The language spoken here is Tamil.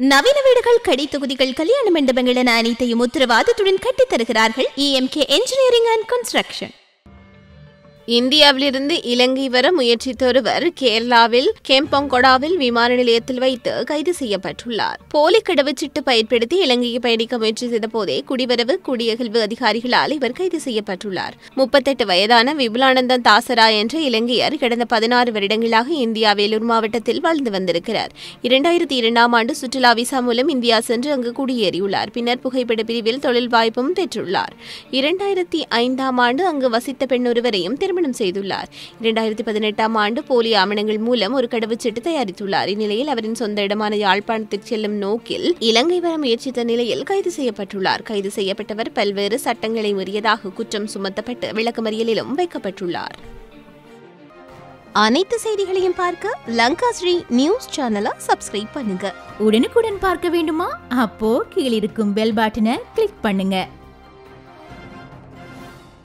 நவீன வீடுகள் கடை தொகுதிகள் கல்யாண மண்டபங்கள் என அனைத்தையும் உத்தரவாதத்துடன் கட்டித் தருகிறார்கள் இஎம்கே என்ஜினியரிங் அண்ட் கன்ஸ்ட்ரக்ஷன் இந்தியாவிலிருந்து இலங்கை வர முயற்சித்த ஒருவர் கேரளாவில் கேம்பங்கொடாவில் விமான நிலையத்தில் வைத்து கைது செய்யப்பட்டுள்ளார். போலி கடவுச்சீட்டு பயன்படுத்தி இலங்கைக்கு பயணிக்க முயற்சி செய்த போதே குடிவரவு குடியகழ்வு அதிகாரிகளால் இவர் கைது செய்யப்பட்டுள்ளார். முப்பத்தெட்டு வயதான விபுலானந்தன் தாசரா என்ற இலங்கையர் கடந்த பதினாறு வருடங்களாக இந்தியா வேலூர் மாவட்டத்தில் வாழ்ந்து வந்திருக்கிறார். இரண்டாயிரத்தி இரண்டாம் ஆண்டு சுற்றுலா விசா மூலம் இந்தியா சென்று அங்கு குடியேறியுள்ளார். பின்னர் புகைப்பட பிரிவில் தொழில் வாய்ப்பும் பெற்றுள்ளார். இரண்டாயிரத்தி ஐந்தாம் ஆண்டு அங்கு வசித்த பெண் ஒருவரையும் திருமணம் செய்துள்ளார். இரண்டாயிரத்தி பதினெட்டாம் ஆண்டு போலி ஆவணங்கள் மூலம் ஒரு கடவுச்சீட்டு தயாரித்துள்ளார். இந்நிலையில் அவரின் சொந்த இடமான யாழ்ப்பாணத்துக்கு செல்லும் நோக்கில் இலங்கை வர முயற்சித்த நிலையில் கைது செய்யப்பட்டுள்ளார். கைது செய்யப்பட்டவர் பல்வேறு சட்டங்களை மீறியதாக குற்றம் சுமத்தப்பட்டு விளக்கமறியலிலும் வைக்கப்பட்டுள்ளார். அனைத்து செய்திகளையும் பார்க்க லங்கா ஸ்ரீ நியூஸ் சேனலை சப்ஸ்கிரைப் பண்ணுங்க. உடனுக்குடன் பார்க்க வேண்டுமா? அப்போ கீழிருக்கும் பெல் பட்டனை கிளிக் பண்ணுங்க.